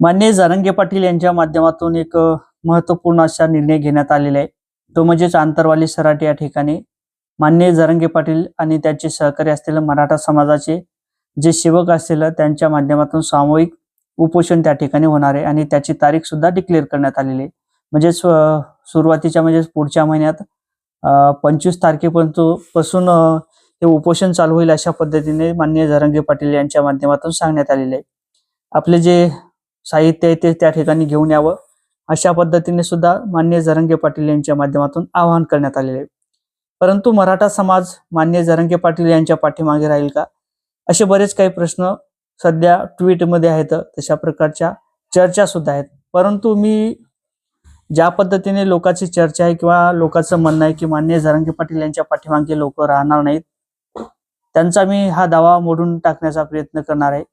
मान्य जरंगे पाटील यांच्या माध्यमातून एक महत्त्वपूर्ण महत्त्वपूर्ण असा निर्णय घेण्यात आलेला आहे. तो म्हणजेच आंतरवाली सराट या ठिकाणी. मान्य जरंगे पाटील आणि त्याचे सहकारी असलेले मराठा समाजाचे जे सेवक असतील त्यांच्या माध्यमातून सामूहिक उपोषण त्या ठिकाणी होणार आहे आणि त्याची तारीख सुद्धा डिक्लेअर करण्यात आलेली आहे. म्हणजे सुरुवातीच्या म्हणजे पुढच्या महिन्यात पंचवीस तारखेपर्यंत पासून हे उपोषण चालू होईल अशा पद्धतीने माननीय जरंगे पाटील यांच्या माध्यमातून सांगण्यात आलेले आहे. आपले जे साहित्य आहे ते त्या ठिकाणी घेऊन यावं. अशा पद्धतीने सुद्धा मान्य जरंगे पाटील यांच्या माध्यमातून आवाहन करण्यात आलेले आहे. परंतु मराठा समाज मान्य जरंगे पाटील यांच्या पाठीमागे राहील का? असे बरेच काही प्रश्न सध्या ट्विटमध्ये आहेत तशा प्रकारच्या चर्चा सुद्धा आहेत. परंतु मी ज्या पद्धतीने लोकांची चर्चा आहे किंवा लोकांचं म्हणणं आहे की मान्य जरंगे पाटील यांच्या पाठीमागे लोक राहणार नाहीत त्यांचा मी हा दावा मोडून टाकण्याचा प्रयत्न करणार आहे.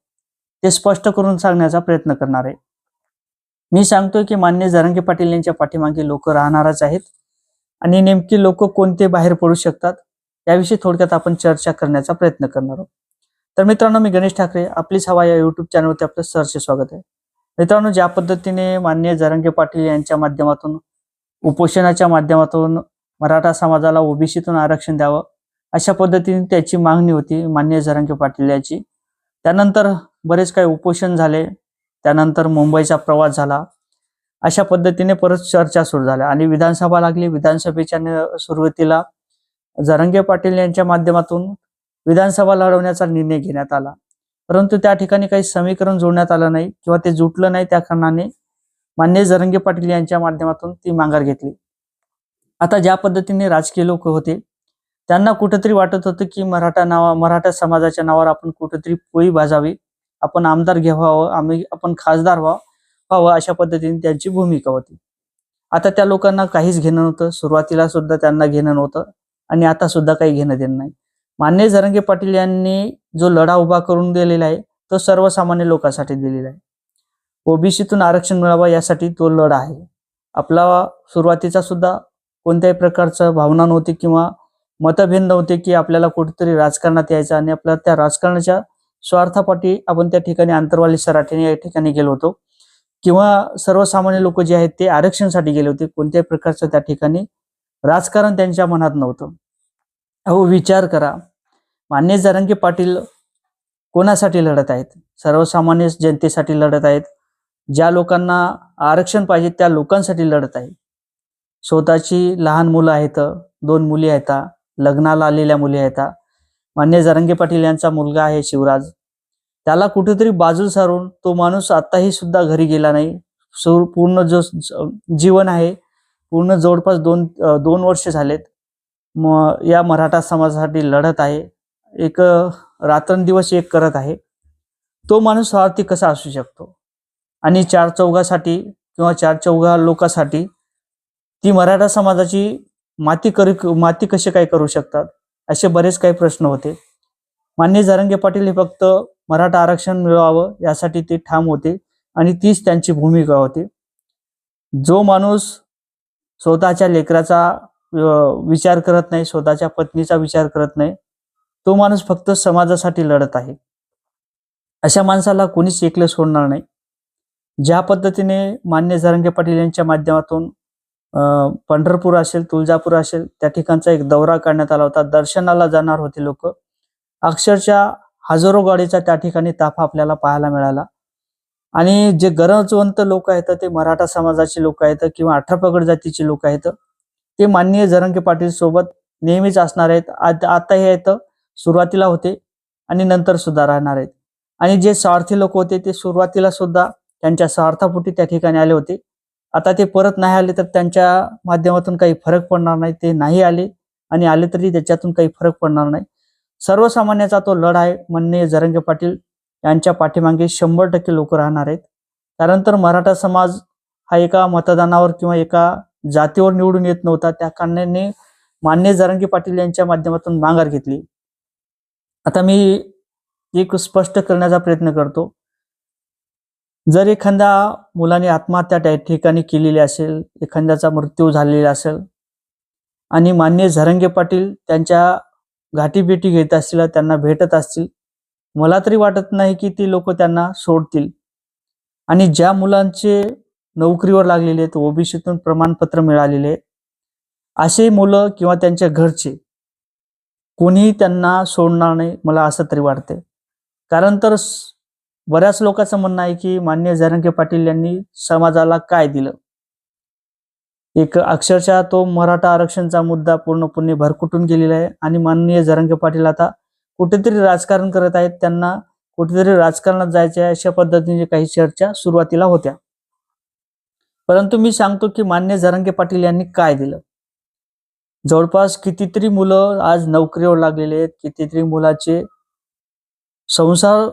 ते स्पष्ट करून सांगण्याचा प्रयत्न करणार. आहे मी सांगतोय की मान्य जरंगे पाटील यांच्या पाठीमागे लोक राहणारच आहेत आणि नेमकी लोक कोणते बाहेर पडू शकतात याविषयी थोडक्यात आपण चर्चा करण्याचा प्रयत्न करणार आहोत. तर मित्रांनो मी गणेश ठाकरे आपलीच हवा या युट्यूब चॅनलवरती आपलं सरचे स्वागत आहे. मित्रांनो ज्या पद्धतीने मान्य जरंगे पाटील यांच्या माध्यमातून उपोषणाच्या माध्यमातून मराठा समाजाला ओबीसीतून आरक्षण द्यावं अशा पद्धतीने त्याची मागणी होती मान्य जरंगे पाटील यांची. त्यानंतर बरेच काही उपोषण झाले. त्यानंतर मुंबईचा प्रवास झाला. अशा पद्धतीने परत चर्चा सुरू झाल्या आणि विधानसभा लागली. विधानसभेच्या सुरुवातीला जरंगे पाटील यांच्या माध्यमातून विधानसभा लढवण्याचा निर्णय घेण्यात आला. परंतु त्या ठिकाणी काही समीकरण जोडण्यात आलं नाही किंवा ते जुटलं नाही त्या कारणाने मान्य जरंगे पाटील यांच्या माध्यमातून ती माघार घेतली. आता ज्या पद्धतीने राजकीय लोक होते त्यांना कुठंतरी वाटत होतं की मराठा नावा मराठा समाजाच्या नावावर आपण कुठंतरी पोळी भाजावी. आपण आमदार घ्यावं आम्ही आपण खासदार व्हावं व्हावं अशा पद्धतीने त्यांची भूमिका होती. आता त्या लोकांना काहीच घेणं नव्हतं. सुरुवातीला सुद्धा त्यांना घेणं नव्हतं आणि आता सुद्धा काही घेणं देणं नाही. मान्य जरंगे पाटील यांनी जो लढा उभा करून दिलेला आहे तो सर्वसामान्य लोकांसाठी दिलेला आहे. ओबीसीतून आरक्षण मिळावं यासाठी तो लढा आहे. आपला सुरुवातीचा सुद्धा कोणत्याही प्रकारचं भावना नव्हती किंवा मतभेद नव्हते की आपल्याला कुठेतरी राजकारणात यायचं आणि आपल्या त्या राजकारणाच्या स्वार्थापाठी आपण त्या ठिकाणी आंतरवाली सराठीने या ठिकाणी गेलो होतो. किंवा सर्वसामान्य लोक जे आहेत ते आरक्षणसाठी गेले होते. कोणत्याही प्रकारचं त्या ठिकाणी राजकारण त्यांच्या मनात नव्हतं. अहो विचार करा. मान्य जरंगे पाटील कोणासाठी लढत आहेत? सर्वसामान्य जनतेसाठी लढत आहेत. ज्या लोकांना आरक्षण पाहिजे त्या लोकांसाठी लढत आहे. स्वतःची लहान मुलं आहेत दोन मुली आहेत लग्नाला आलेल्या मुली आहेत मान्य जरंगे पाटील यांचा मुलगा आहे शिवराज. त्याला कुठेतरी बाजू सारून तो माणूस आताही सुद्धा घरी गेला नाही. पूर्ण जो जीवन आहे पूर्ण जवळपास दोन दोन वर्ष झालेत. म या मराठा समाजासाठी लढत आहे. एक रात्रंदिवस एक करत आहे. तो माणूस स्वार्थी कसा असू शकतो? आणि चार चौघासाठी किंवा चार चौघा लोकांसाठी ती मराठा समाजाची माती करू माती कसे काय करू शकतात? असे बरेच काही प्रश्न होते. मान्य जरंगे पाटील हे फक्त मराठा आरक्षण मिळवावं यासाठी ते ठाम होते आणि तीच त्यांची भूमिका होती. जो माणूस स्वतःच्या लेकराचा विचार करत नाही स्वतःच्या पत्नीचा विचार करत नाही तो माणूस फक्त समाजासाठी लढत आहे. अशा माणसाला कोणीच एकलं सोडणार नाही. ज्या पद्धतीने मान्य जरंगे पाटील यांच्या माध्यमातून पंढरपूर असेल तुळजापूर असेल त्या ठिकाणचा एक दौरा करण्यात आला होता. दर्शनाला जाणार होते लोक. अक्षरशः हजारो गाडीचा त्या ठिकाणी ताफा आपल्याला पाहायला मिळाला. आणि जे गरजवंत लोक आहेत ते मराठा समाजाचे लोक आहेत किंवा अठरापगड जातीचे लोक आहेत ते माननीय जरंगे पाटील सोबत नेहमीच असणार आहेत. आत- आता हे आहेत सुरुवातीला होते आणि नंतर सुद्धा राहणार आहेत. आणि जे स्वार्थी लोक होते ते सुरुवातीला सुद्धा त्यांच्या स्वार्थापोटी त्या ठिकाणी आले होते. आता ते परत नाही आले तर त्यांच्या माध्यमातून काही फरक पडणार नाही ते नाही आले आणि आले तरी त्याच्यातून काही फरक पडणार नाही. सर्वसामान्याचा तो लढ आहे माननीय जरंगे पाटील यांच्या पाठीमागे शंभर टक्के लोक राहणार आहेत. कारण तर मराठा समाज हा एका मतदानावर किंवा एका जातीवर निवडून येत नव्हता त्या कारणाने मान्य जरंगे पाटील यांच्या माध्यमातून माघार घेतली. आता मी एक स्पष्ट करण्याचा प्रयत्न करतो. जर एखाद्या मुलाने आत्महत्या त्या ठिकाणी केलेली असेल एखाद्याचा मृत्यू झालेला असेल आणि मान्य झरंगे पाटील त्यांच्या गाठीभेटी घेत असतील त्यांना भेटत असतील मला तरी वाटत नाही की ती लोक त्यांना सोडतील. आणि ज्या मुलांचे नोकरीवर लागलेले आहेत ओबीसीतून प्रमाणपत्र मिळालेले असे मुलं किंवा त्यांच्या घरचे कोणीही त्यांना सोडणार नाही मला असं तरी वाटतंय. कारण तर बऱ्याच लोकांचं म्हणणं आहे की मान्य जरंगे पाटील यांनी समाजाला काय दिलं? एक अक्षरशः तो मराठा आरक्षणचा मुद्दा पूर्णपणे भरकुटून गेलेला आहे आणि माननीय जरंगे पाटील आता कुठेतरी राजकारण करत आहेत. त्यांना कुठेतरी राजकारणात जायचे आहे अशा पद्धतीने काही चर्चा सुरुवातीला होत्या. परंतु मी सांगतो की मान्य जरंगे पाटील यांनी काय दिलं? जवळपास कितीतरी मुलं आज नोकरीवर लागलेले आहेत. कितीतरी मुलाचे संसार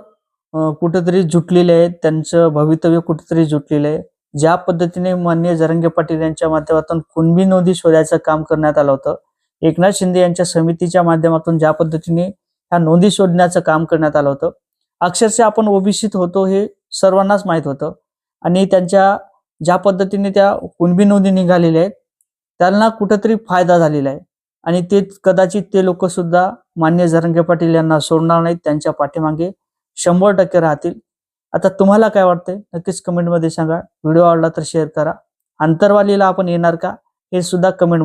कुठेतरी जुटलेले आहेत. त्यांचं भवितव्य कुठेतरी जुटलेलं आहे. ज्या पद्धतीने मान्य जरंगे पाटील यांच्या माध्यमातून कुणबी नोंदी शोधायचं काम करण्यात आलं होतं एकनाथ शिंदे यांच्या समितीच्या माध्यमातून ज्या पद्धतीने ह्या नोंदी शोधण्याचं काम करण्यात आलं होतं अक्षरशः आपण ओबीसीत होतो हे सर्वांनाच माहीत होतं. आणि त्यांच्या ज्या पद्धतीने त्या कुणबी नोंदी निघालेल्या आहेत त्यांना कुठंतरी फायदा झालेला आहे. आणि ते कदाचित ते लोक सुद्धा मान्य जरंगे पाटील यांना सोडणार नाहीत त्यांच्या पाठीमागे शंभर टक्के राहतील. आता तुम्हाला काय वाटतंय? नक्कीच कमेंटमध्ये सांगा. व्हिडिओ आवडला तर शेअर करा. अंतरवालीला आपण येणार का? हे सुद्धा कमेंटमध्ये